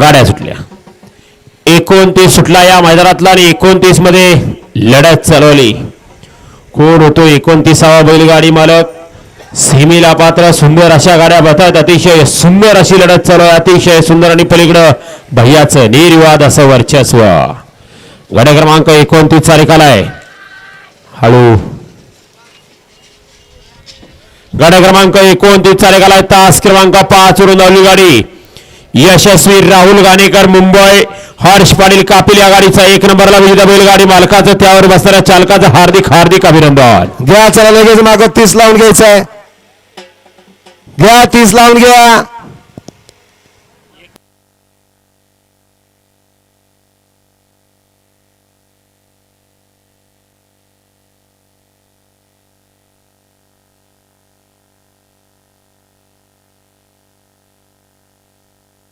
गाड्या सुटल्या. एकोणतीस सुटला या मैदानातला आणि एकोणतीसमध्ये लढत चालवली. कोण होतो एकोणतीसावा बैलगाडी मालक? सेमीला पात्र सुंदर अशा गाड्या बघतात अतिशय सुंदर अशी लढत चालू अतिशय सुंदर आणि पलीकडं भैयाचं निर्वाद असं वर्चस्व. गाड्या क्रमांक एकोणतीस चा निकाल आहे. हळू. गाड्या क्रमांक एकोणतीस चा निकाल आहे. तास क्रमांक पाच वरून लावली गाडी. यशस्वी राहुल गाणेकर मुंबई हर्ष पाटील कापिल या गाडीचा एक नंबरला विजेता बैलगाडी मालकाचं त्यावर बसणाऱ्या चालकाचं हार्दिक हार्दिक अभिनंदन. घ्या चला लगेच माग तीस लावून घ्यायचं आहे घ्या तीस लावून घ्या.